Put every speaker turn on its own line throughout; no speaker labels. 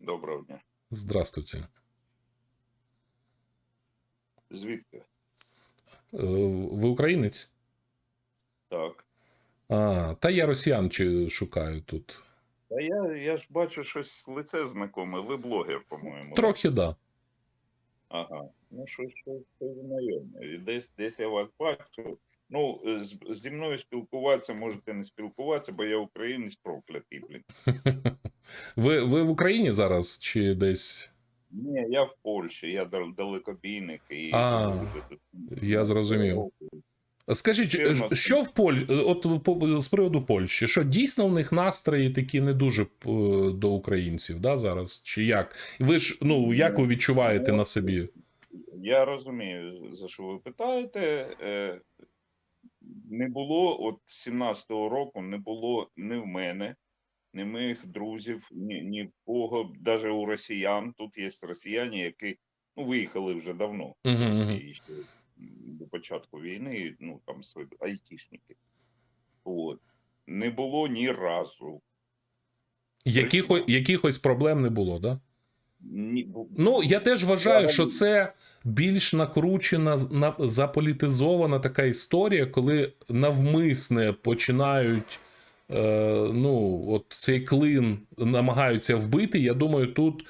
Доброго дня.
Здравствуйте.
Звідки?
Е, Ви українець?
Так.
А, та я росіян шукаю тут.
Та я, я ж бачу щось лице знакоме. Ви блогер, по-моєму.
Трохи да.
Ага. Ну, щось, щось, щось знайоме. Десь, десь я вас бачу. Ну, з, зі мною спілкуватися можете не спілкуватися, бо я українець проклятий, блін.
Ви, ви в Україні зараз чи десь?
Ні, я в Польщі, я далекобійник і.
А, я зрозумів. Скажіть, що в Поль... от по- з приводу Польщі, що дійсно в них настрої такі не дуже е, до українців, да, зараз? Чи як? Ви ж, ну, як ви відчуваєте на собі?
Я розумію, за що ви питаєте. Е, Не було, от 17-го року не було ні в мене, ні моїх друзів, ні, ні кого, навіть у росіян. Тут є росіяни, які ну, виїхали вже давно з. Росії ще до початку війни, ну там айтішники. От. Не було ні разу.
Якихо, якихось проблем не було, да?
Ні,
Ну, я теж вважаю, що це більш накручена, заполітизована така історія, коли навмисне починають. Е, ну, от цей клин намагаються вбити. Я думаю, тут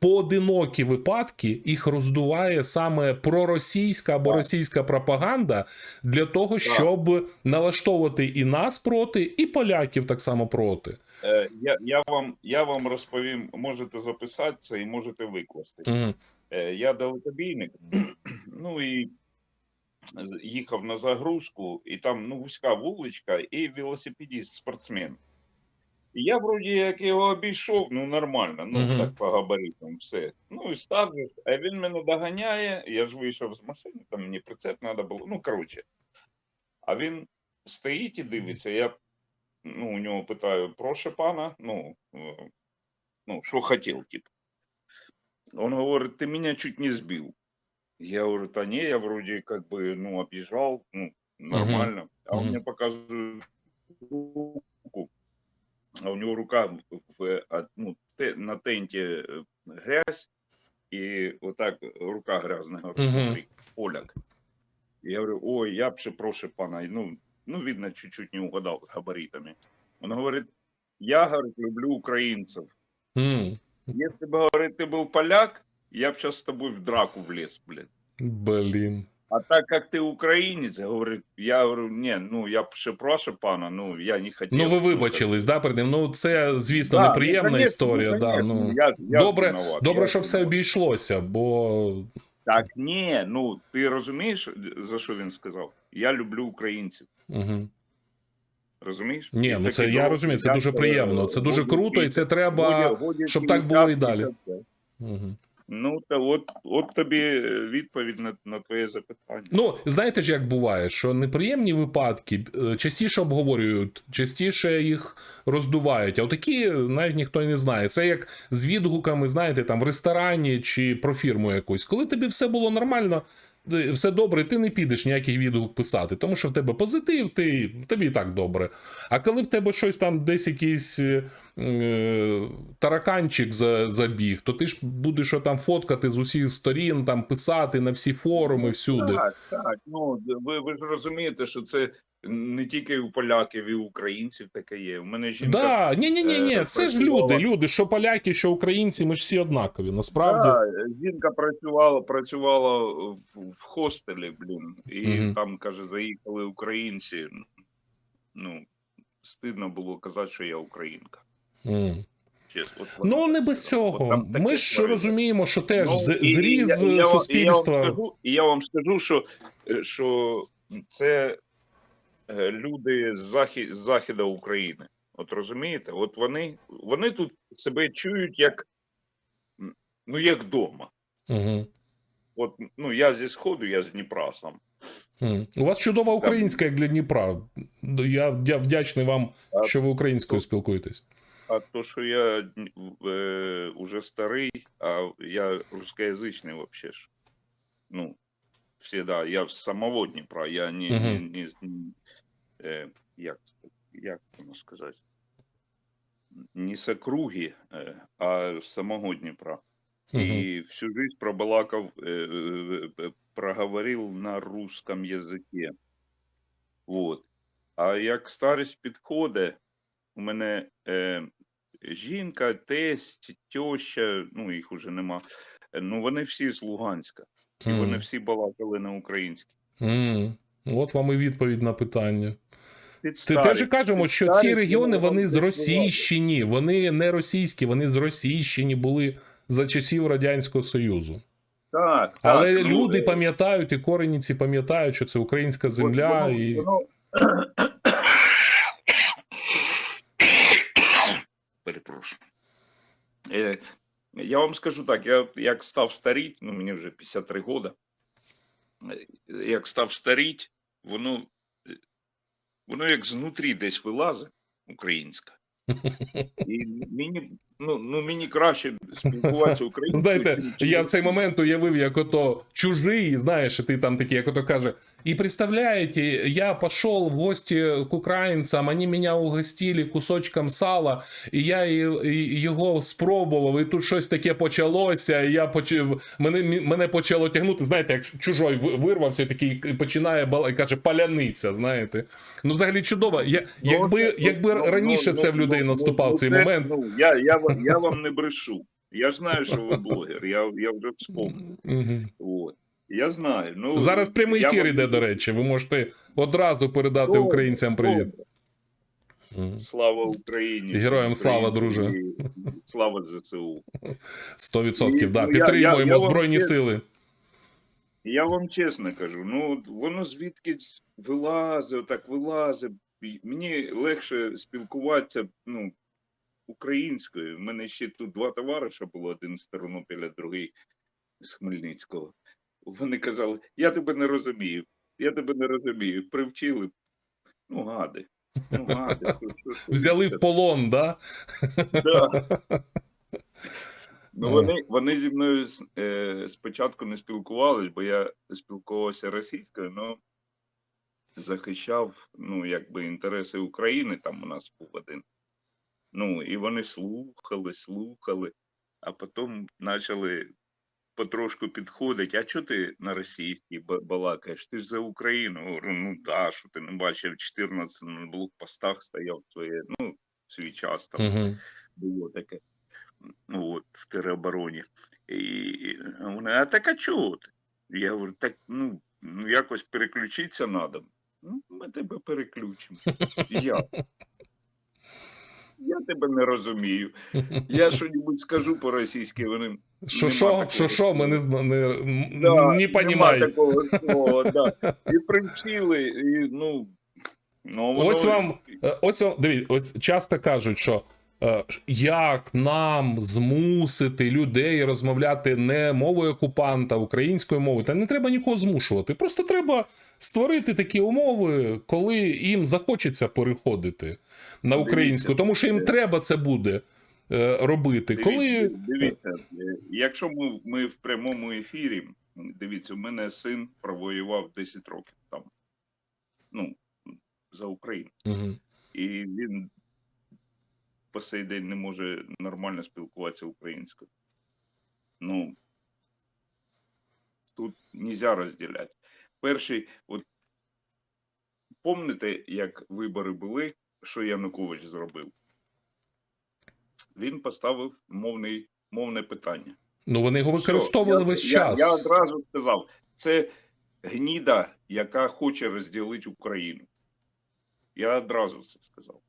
поодинокі випадки їх роздуває саме проросійська або російська пропаганда для того, щоб налаштовувати і нас проти, і поляків так само проти.
Е, Я, я, вам, я вам розповім, можете записати це і можете викласти. Е, Я далекобійник, ну і їхав на загрузку, і там ну, вузька вуличка, і велосипедист, спортсмен. І я вроді як його обійшов, ну нормально, ну
Мгм.
так по габаритам все. Ну і став, а він мене доганяє, я ж вийшов з машини, там мені прицеп треба було, ну коротше. А він стоїть і дивиться, я ну, у нього питаю, прошу пана, ну, е, ну що хотів, типу. Он говорит, ты меня чуть не сбил. Я говорю, да не, я вроде как бы, ну, объезжал, ну, нормально. А он
Мгм.
мне показывает руку, а у него рука в, от- ну, те- на тенте э, грязь, и вот так рука грязная, говорю,
Мгм.
смотри, поляк. Я говорю, ой, я б прошу пана, ну, ну, видно, чуть-чуть не угадал с габаритами. Он говорит, я, говорит, люблю украинцев.
М.
Если бы, говорит, ты был поляк, я бы сейчас с тобой в драку влез, блин.
Блін.
А так как ты украинец, говорит, я говорю, не, ну я ще прошу пана, ну я не хотел.
Ну, ви вибачились, да, перед ним? Ну, це, звісно,
Да,
неприємна
ну, конечно,
історія.
ну,
да, ну.
я, я
добре,
виноват,
добре,
я
що все обійшлося, бо
Так, ні, ну ти розумієш, за що він сказав? Я люблю українців.
угу.
Розумієш?
ні,
І
ну це я розумію, це дуже
е,
приємно. Це дуже круто, і це треба. щоб так було і далі. Угу.
Ну, та от, от тобі відповідь на, на твоє запитання.
Ну, знаєте ж, як буває, що неприємні випадки е, частіше обговорюють, частіше їх роздувають. А отакі навіть ніхто не знає. Це як з відгуками, знаєте, там в ресторані чи про фірму якусь. Коли тобі все було нормально, е, все добре, ти не підеш ніяких відгук писати, тому що в тебе позитив, ти, тобі і так добре. А коли в тебе щось там десь якийсь. е, Тараканчик за- забіг, то ти ж будеш там фоткати з усіх сторін, там писати на всі форуми, всюди.
Так, так. Ну ви, ви ж розумієте, що це не тільки у поляків, і у українців таке є. У мене жінка.
Да, ні, ні, ні, ні, це ж люди, люди, що поляки, що українці, ми ж всі однакові. Насправді,
Да, жінка працювала, працювала в, в хостелі, блін, і
Мгм.
там, каже, заїхали українці. Ну, стидно було казати, що я українка. Чесно.
Ну не без цього. Ми ж розуміємо, що теж
Ну, і-
зріз
і я
суспільства.
І я, вам скажу, і я вам скажу, що, що це люди з, захід, з західу України. От розумієте? От вони, вони тут себе чують як, ну, як вдома.
Угу.
От, ну, я зі Сходу, я з Дніпра сам.
У вас чудова українська, як для Дніпра. Я, я вдячний вам,
А-
що ви українською спілкуєтесь.
А то, що я е, уже старий, а я русскоязичний вообще ж. Ну, всегда. Я з самого Дніпра, я не, не,
Мгм.
не, з- е, як, як воно сказати? Не з округи, е, а з самого Дніпра.
Мгм.
И всю жизнь пробалакав, э, э, э, проговорил на русском языке. Вот. А як старість підходить, у мене е, жінка, тесть, тьоща, ну їх уже нема. е, Ну вони всі з Луганська. І вони
Мгм.
всі балакали на українській.
Мгм. От вам і відповідь на питання.
Під
Ти
старість,
теж кажемо, що ці регіони
вони
вони з. Російщині, вони не російські, вони з Російщині були за часів Радянського Союзу.
Так, так,
Але
ну,
люди
е,
пам'ятають, і корені ці пам'ятають, що це українська земля.
воно-
і...
воно- Перепрошую. Е, я вам скажу так, я як став старіть, ну мені вже 53 года, е, як став старіть, воно, воно як знутрі десь вилазить, українська. І мені, ну, ну, мені краще спілкуватися українською.
Знаєте, я в цей момент уявив, як ото чужий, знаєш, і ти там такий, як ото каже. І представляете, я пошел в гості к українцям, вони мене угостили кусочком сала, і я його спробував, і тут щось таке почалося, і я почав, мене, мене почало тягнути, знаєте, як чужой ви- вирвався такий починає бала- і каже, паляниця, знаєте. Ну, взагалі чудово. Я,
Ну,
якби,
ну,
якби
ну,
раніше
ну,
це в людей
ну,
наступав
ну,
цей
це,
момент.
Ну, я, я, вам- я вам не брешу. Я ж знаю, що ви блогер. Я, я вже вспомнив. От. Я знаю. Ну,
Зараз прямий ефір
вам-
іде, до речі. Ви можете одразу передати
Добре,
українцям привіт.
добре. Слава Україні.
Героям слава, друже.
Слава ЗСУ.
100%, да.
Ну, я- я-
Підтримуємо
я
Збройні
чесно-
сили.
Я вам чесно кажу, ну воно звідки вилазить, так вилазить. Мені легше спілкуватися ну, українською. У мене ще тут два товариша було: один з Тернопіля, другий з Хмельницького. Вони казали: я тебе не розумію, я тебе не розумію. Привчили. Ну, гади. Ну, гади.
Взяли в полон, да?
Да. Ну, вони, вони зі мною е, спочатку не спілкувались, бо я спілкувався російською, але захищав ну, якби інтереси України, там у нас був один. Ну, і вони слухали, слухали, а потім почали потрошку підходити. А чого ти на російській балакаєш? Ти ж за Україну. Говорю, ну да, що ти не бачив, 14 на блокпостах стояв своє, ну, свій час там
Угу.
було таке. Ну, от, в теробороні. І вони, а так а чого ти? Я говорю, так ну, ну якось переключитися треба. Ну, ми тебе переключимо. Я. Я тебе не розумію. Я щось скажу по-російськи, вони.
Що, що, що, що, ми не, зна- не,
Да,
не
нема такого слова, да. І привчили, і ну. ну воно...
Ось вам, е, ось вам, дивіться, ось часто кажуть, що е, як нам змусити людей розмовляти не мовою окупанта, українською мовою. Та не треба нікого змушувати. Просто треба створити такі умови, коли їм захочеться переходити на українську, тому що їм треба це буде робити.
Дивіться,
Коли
дивіться, е, якщо ми, ми в прямому ефірі, дивіться, у мене син провоював 10 років там. Ну, за Україну.
Мгм.
І він по сей день не може нормально спілкуватися українською. Ну, тут нельзя розділяти. Перший, от помните, як вибори були, що Янукович зробив? Він поставив мовний, мовне питання.
ну вони його використовували
я,
весь
я,
час.
Я одразу сказав, це гніда, яка хоче розділити Україну. Я одразу це сказав.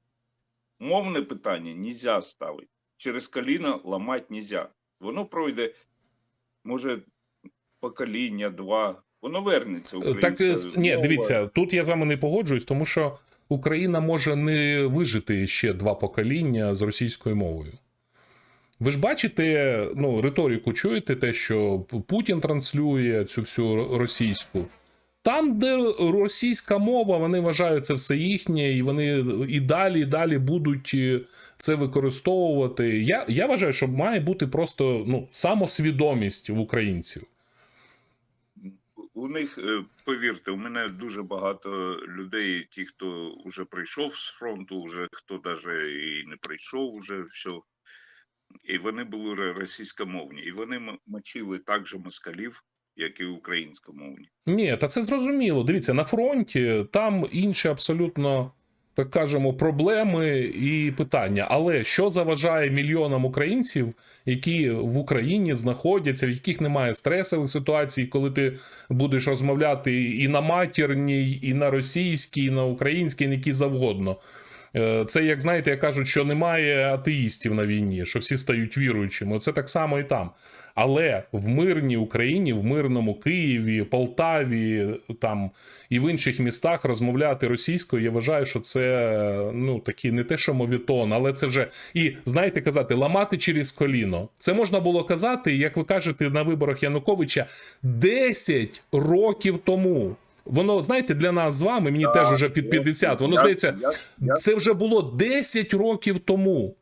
Мовне питання нельзя ставити. Через коліно ламати нельзя. Воно пройде, може, покоління, два. Воно вернеться.
Так, е, ні,
мова.
дивіться, тут я з вами не погоджуюсь, тому що Україна може не вижити ще два покоління з російською мовою. Ви ж бачите, ну, риторику чуєте, те, що Путін транслює цю всю російську. Там, де російська мова, вони вважають це все їхнє, і вони і далі, і далі будуть е, це використовувати. Я, я вважаю, що має бути просто ну, самосвідомість в українців.
У них, е, повірте, у мене дуже багато людей, ті, хто вже прийшов з фронту, вже хто навіть і не прийшов, вже все. і вони були російськомовні. І вони мочили так же москалів, як і українськомовні.
Ні, та це зрозуміло. Дивіться, на фронті там інші абсолютно, так кажемо, проблеми і питання. Але що заважає мільйонам українців, які в Україні знаходяться, в яких немає стресових ситуацій, коли ти будеш розмовляти і на матірній, і на російській, і на українській, і на якій завгодно. Е, Це як знаєте, як кажуть, що немає атеїстів на війні, що всі стають віруючими. Це так само і там. Але в мирній Україні, в мирному Києві, Полтаві, там і в інших містах розмовляти російською, я вважаю, що це ну такий не те, що мовітон, але це вже і знаєте, казати ламати через коліно. Це можна було казати, як ви кажете, на виборах Януковича 10 років тому. Воно знаєте, для нас з вами, мені теж уже під 50, Воно
Я-
здається,
я- я-
це вже було 10 років тому.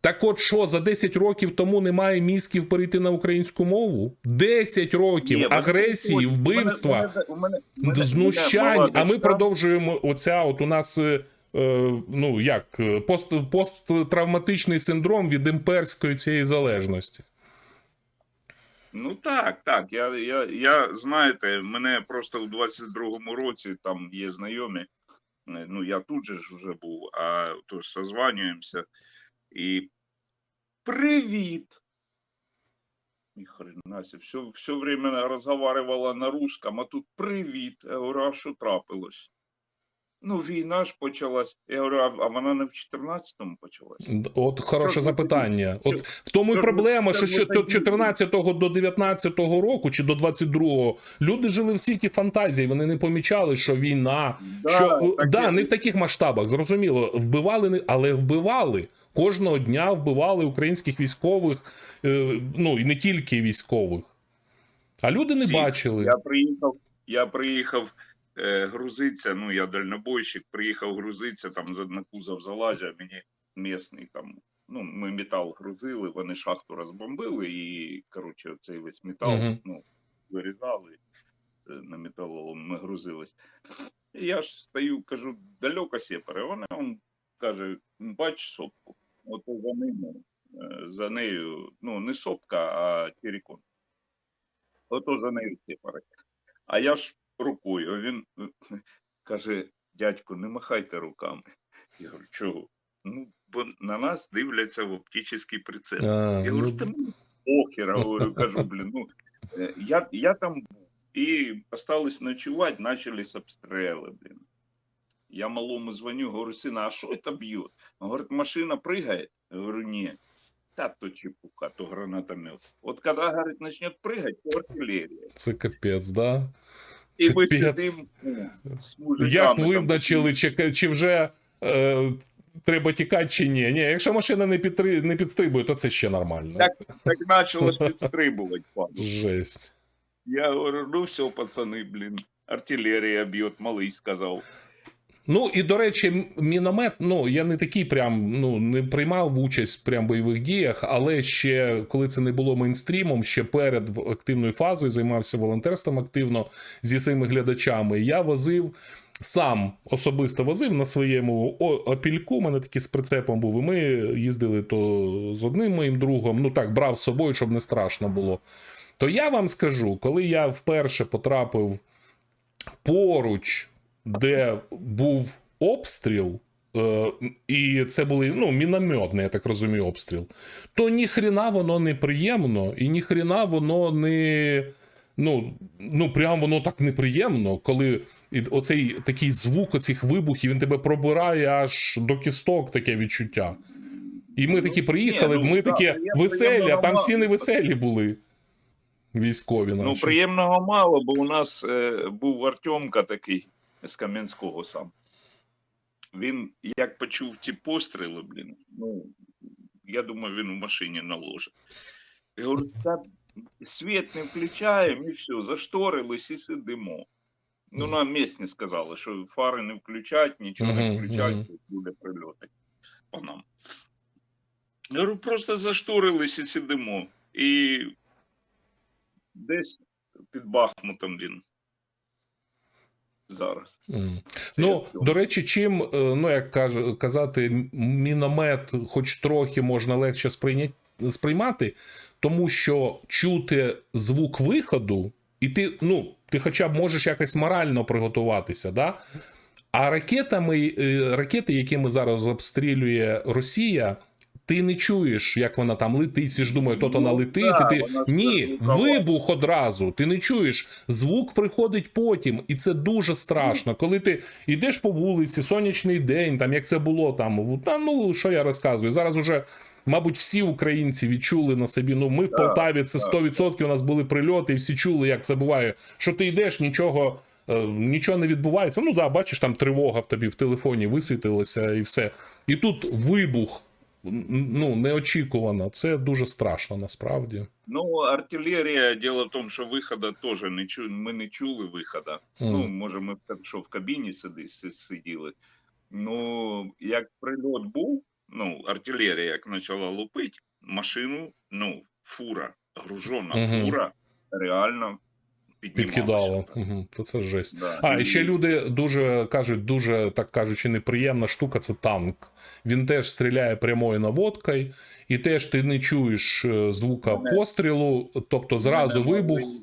Так от що, за 10 років тому немає мізків перейти на українську мову? 10 років
Ні,
агресії, вбивства,
мене- мене-
знущань.
мене
А ми продовжуємо оця. От у нас е, е, ну як е, пост, посттравматичний синдром від імперської цієї залежності.
Ну так, так. Я, я, я знаєте, мене просто в 22-му році там є знайомі. е, Ну, я тут же ж вже був, а то созванюємося. І привіт! Себе, все, все время разговаривала на русском, а тут привіт. Я говорю, а що трапилось? Ну, війна ж почалась. Я говорю, а, вона не в 14-му почалась.
От хороше
Що
запитання. От в тому і
що ви-
проблема,
що
що
ви
ще до
тоді?
14 до 19 року чи до 22 люди жили в світі фантазії. Вони не помічали, що війна, що
так
да, не в таких масштабах, зрозуміло, вбивали, не- але вбивали. Кожного дня вбивали українських військових, е, ну і не тільки військових. А люди не
Всіх.
бачили.
Я приїхав, я приїхав е, грузитися, ну я дальнобойщик, приїхав грузитися, там на кузов залазя, мені місний там, ну, ми метал грузили, вони шахту розбомбили, і, коротше, цей весь метал
Мгм.
ну, вирізали е, на металолом, ми грузились. І я ж стою, кажу, далеко сепари. Вона он каже, бач сопку. От за ними, е, за нею, ну, не сопка, а терикон. Ото за нею сепари. А я ж рукою. а Він е, каже: дядько, не махайте руками. Я говорю, чого? Ну, бо на нас дивляться в оптичний прицел.
А,
Я говорю,
ну,
та похер, говорю, кажу, блін, ну, е, я, я там був. І осталось ночувати, начались обстріли, блін. Я малому звоню, говорю, сина, а що це б'є? Он говорит, машина прыгает. Я говорю, ні. Та то чепуха, то гранатомет. От коли, говорить, начнет прыгать, то артиллерия.
це капець, да?
І ми сидимо з.
Як визначили, чи, чи вже е, треба тікати, чи ні? Ні, якщо машина не, підтри, не підстрибує, то це ще нормально.
Так. Так почалось підстрибувати, пан.
Жесть.
Я говорю, ну все, пацани, блін, артилерія б'є, малий сказав.
Ну і до речі, міномет. Ну я не такий прям ну не приймав участь прям в бойових діях, але ще коли це не було мейнстрімом, ще перед активною фазою займався волонтерством активно зі своїми глядачами. Я возив. Сам особисто возив на своєму опільку. У мене такий з прицепом був. І ми їздили то з одним моїм другом. Ну так, брав з собою, щоб не страшно було. То я вам скажу, коли я вперше потрапив поруч, де був обстріл, е, і це були ну, мінометний, я так розумію, обстріл, то ніхрена воно не приємно, і ніхрена воно не. Ну, ну прям воно так неприємно, коли і оцей такий звук оцих вибухів він тебе пробирає аж до кісток таке відчуття. І ми такі приїхали,
Ні, ну,
ми
да,
такі веселі, а там всі не веселі були. Військові наші.
Ну, приємного мало, бо у нас е, був Артемка такий з Кам'янського сам. Він як почув ті постріли, блін, ну, я думаю, він в машині наложить. Я говорю, та світ не включаємо і все, зашторились і сидимо. Ну, нам місні сказали, що фари не включать, нічого не включать, буде прильоти по нам. Я говорю, просто зашторились і сидимо. І десь під Бахмутом він зараз. Це
Ну, до речі, чим, е, ну як каже, казати, міномет, хоч трохи можна легше сприйняти, сприймати, тому що чути звук виходу, і ти, ну, ти хоча б можеш якось морально приготуватися, да? А ракетами, е, ракети, якими зараз обстрілює Росія, ти не чуєш, як вона там летить, всі ж думають, от вона
Ну,
летить.
да,
і ти...
вона
Ні, вибух одразу. Ти не чуєш. Звук приходить потім, і це дуже страшно. Коли ти йдеш по вулиці, сонячний день, там як це було там. Та ну що я розказую? Зараз уже. Мабуть, всі українці відчули на собі. Ну, ми в Полтаві це 100%, у нас були прильоти, і всі чули, як це буває. Що ти йдеш, нічого, е, нічого не відбувається. Ну да, бачиш, там тривога в тобі в телефоні висвітилася і все. І тут вибух. Ну, неочікувано. Це дуже страшно насправді.
Ну, артилерія, діло в тому, що виходу теж не чу... ми не чули виходу. Ну, може, ми так що в кабіні сиди, сиділи. Ну, як прильот був, ну, артилерія, як почала лупити, машину, ну, фура, гружена
Мгм.
фура, реально.
Підкидало. Угу. То це жесть.
Да.
А, і ще люди дуже кажуть, дуже так кажучи, неприємна штука це танк. Він теж стріляє прямою наводкою, і теж ти не чуєш е, звука
Мене-
пострілу, тобто зразу
Мене
вибух,
малий-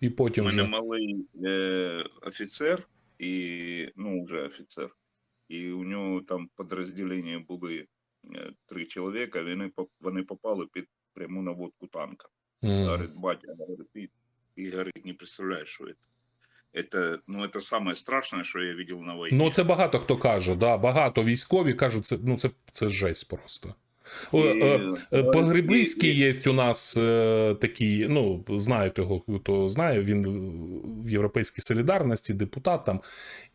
і
У мене
вже.
малий е, офіцер, і, ну, вже офіцер, і у нього там в підрозділенні були е, три чоловіка, вони, вони попали під пряму наводку танка.
Мгм.
Говорит, батя, говорит, ты, ты, говорит, не представляешь, что это. Это, ну, это самое страшное, что я видел на войне.
Ну, це багато хто каже, да, багато військові кажуть, це, ну, це, це жесть просто. О,
І,
е, е,
е,
Погребиський
і-
є у нас е, такий, ну, знаєте його, хто знає, він в Європейській солідарності, депутат там.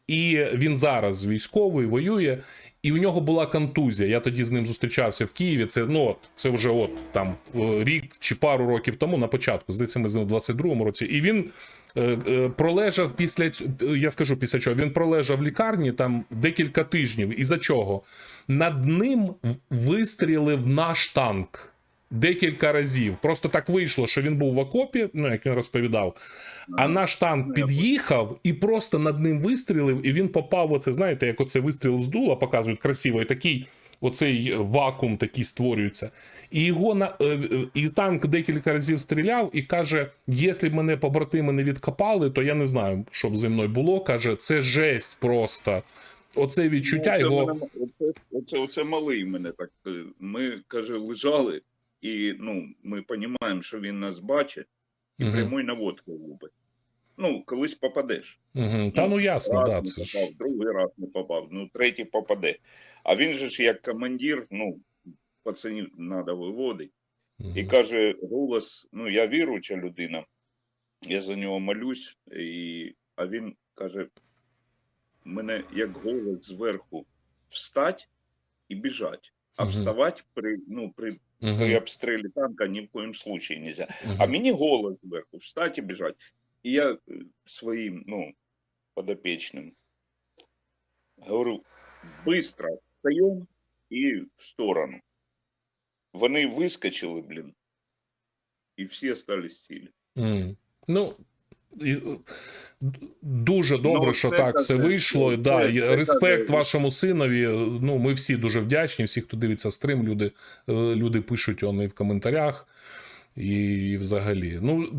І він зараз військовий, воює, і у нього була контузія. Я тоді з ним зустрічався в Києві. Це ну от, це вже от там е, рік чи пару років тому на початку. Здається, ми з ним у 22-му році. І він е, е, пролежав після ць- я скажу після чого. Він пролежав в лікарні там декілька тижнів. І за чого? Над ним вистрілив наш танк. Декілька разів. Просто так вийшло, що він був в окопі, ну як він розповідав. А наш танк
Ну,
під'їхав і просто над ним вистрілив, і він попав. Оце, знаєте, як оце вистріл з дула показують красиво, і такий оцей вакуум такий створюється. І його на е, е, і танк декілька разів стріляв і каже: якщо б мене побратими не відкопали, то я не знаю, що б зі мною було. каже, це жесть просто. Оце відчуття
Ну,
його.
мене- Оце, оце, оце малий мене так. е, Ми, каже, лежали, і ну, ми розуміємо, що він нас бачить, і
Мгм.
прямою наводкою лупить. Ну, колись попадеш.
Мгм. Та ну ясно,
раз
да, це ж.
другий раз не попав, ну третій попаде. А він же ж як командир, ну, пацанів треба виводити. І каже, голос, ну я віруюча людина, я за нього молюсь, і, а він каже: мене як голос зверху встать і біжать. А
Мгм.
вставати при, ну, при, при
Мгм.
обстрілі танка ні в коїм случаї не можна.
Мгм.
А мені голос зверху встать і біжать. І я е, своїм, ну, подопечним говорю, быстро встаємо і в сторону. Вони вискочили, блін, і всі остались цілі.
Мгм. Ну. І, е, Дуже добре,
Ну,
що
це
так все
таке.
вийшло.
Ну,
Да,
це-
і
це
респект вашому синові. Ну, ми всі дуже вдячні. Всі, хто дивиться стрим, люди, е, люди пишуть вони в коментарях. І взагалі. Ну,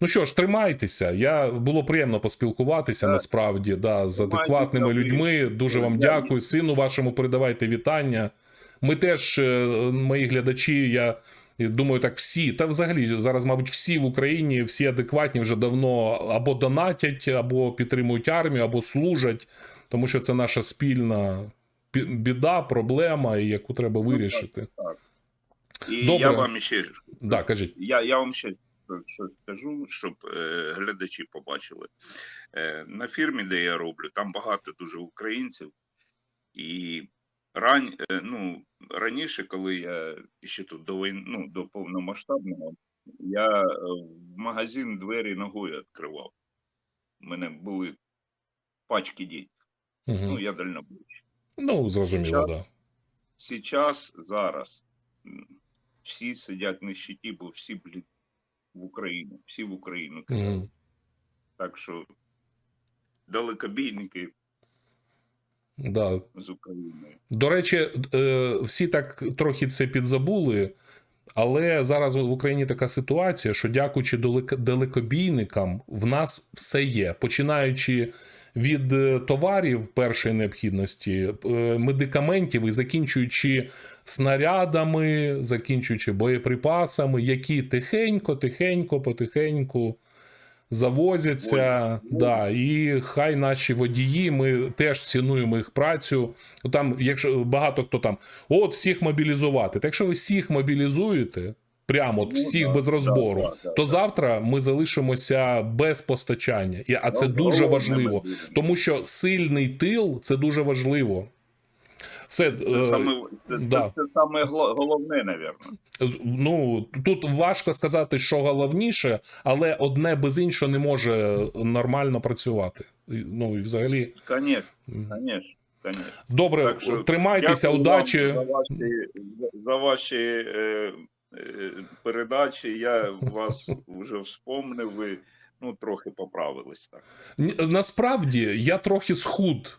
ну що ж, тримайтеся. Я було приємно поспілкуватися
Так.
насправді да, з адекватними людьми. Дуже вам дякую. Сину вашому передавайте вітання. Ми теж, е, мої глядачі, я і думаю, так всі, та взагалі зараз, мабуть, всі в Україні, всі адекватні вже давно або донатять, або підтримують армію, або служать, тому що це наша спільна біда, проблема, яку треба вирішити.
І
Добре.
я вам ще
Да, кажіть.
я, я вам ще щось скажу, щоб е, глядачі побачили. Е, на фірмі, де я роблю, там багато дуже українців. І рань, е, ну, раніше, коли я ще тут до війни, ну, до повномасштабного, я е, в магазин двері ногою відкривав. У мене були пачки дітей. Ну,
Угу.
я дальнобойщик.
Ну, зрозуміло,
Сейчас-
да.
Сейчас, зараз, всі сидять на щиті, бо всі, блін, в Україну, всі в Україну кидають.
Угу.
Так що далекобійники
Да.
з Україною.
До речі, е, всі так трохи це підзабули, але зараз в Україні така ситуація, що дякуючи далекобійникам, в нас все є. Починаючи від е, товарів першої необхідності, е, медикаментів і закінчуючи снарядами, закінчуючи боєприпасами, які тихенько, тихенько, потихеньку завозяться. Да, і хай наші водії, ми теж цінуємо їх працю. Ну, Там, якщо багато хто там, от всіх мобілізувати. Так якщо ви всіх мобілізуєте, прямо от
Ну,
всіх
да,
без розбору,
да, да,
то
да.
завтра ми залишимося без постачання. І, а це
Ну,
дуже важливо, тому що сильний тил це дуже важливо. Все,
Це
е,
саме, це,
да.
це, це саме головне, напевно.
Ну тут важко сказати, що головніше, але одне без іншого не може нормально працювати. Ну і взагалі,
звісно.
добре,
Так що
тримайтеся, удачі.
За ваші, за ваші е, е, передачі. Я вас вже вспомнив. Ви ну, трохи поправились так.
Насправді я трохи схуд,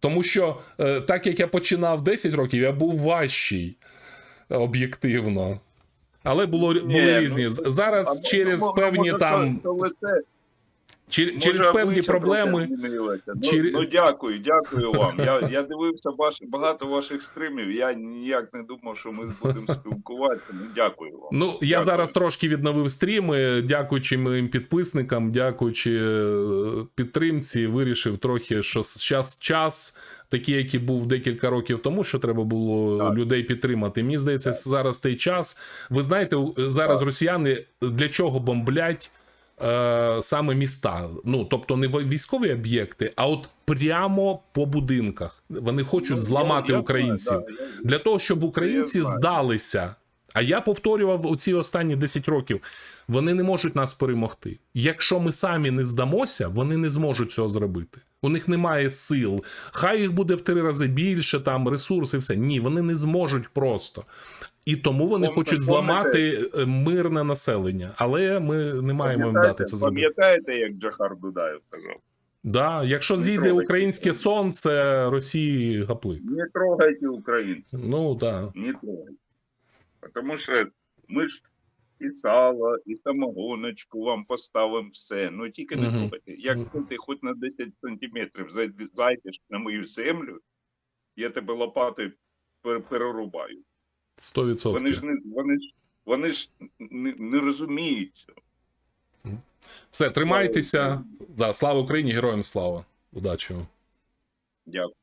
тому що е, так як я починав 10 років, я був важчий об'єктивно. Але було, були
Ні,
різні. Зараз через певні там
то- то лише-
чер-
може,
через певні проблеми.
Ну, ну дякую, дякую вам. Я, я дивився ваш, багато ваших стримів. Я ніяк не думав, що ми будемо спілкуватися. Ну, дякую вам.
Ну, я
Дякую.
зараз трошки відновив стріми, дякуючи моїм підписникам, дякуючи е, підтримці, вирішив трохи, що зараз час, такий, який був декілька років тому, що треба було
Так.
людей підтримати. Мені здається, зараз той час. Ви знаєте, зараз
Так.
росіяни для чого бомблять? Е, саме міста, ну тобто не військові об'єкти, а от прямо по будинках. Вони хочуть
Ну,
зламати українців для того, щоб українці здалися. А я повторював оці останні 10 років. Вони не можуть нас перемогти. Якщо ми самі не здамося, вони не зможуть цього зробити. У них немає сил. Хай їх буде в три рази більше, там ресурси, все. Ні, вони не зможуть просто. І тому вони
Пам'ятаєте-
хочуть зламати е, мирне населення. Але ми не маємо їм дати це зробити.
Пам'ятаєте, як Джахар Дудаєв казав?
Да, якщо
Не
зійде
трогайте.
українське сонце, Росії гаплик.
Не трогайте українців.
Ну так. Да.
не трогай. Потому що ми ж і сало, і самогоночку вам поставимо все. Ну тільки не
Мгм.
трогайте. Якщо ти хоч на 10 сантиметрів зайди- зайдеш на мою землю, я тебе лопатою пер- перерубаю.
100%.
Вони ж не вони ж вони ж не, не розуміють цього.
Все, тримайтеся. Да, слава Україні, героям слава. Удачі вам.
Дякую.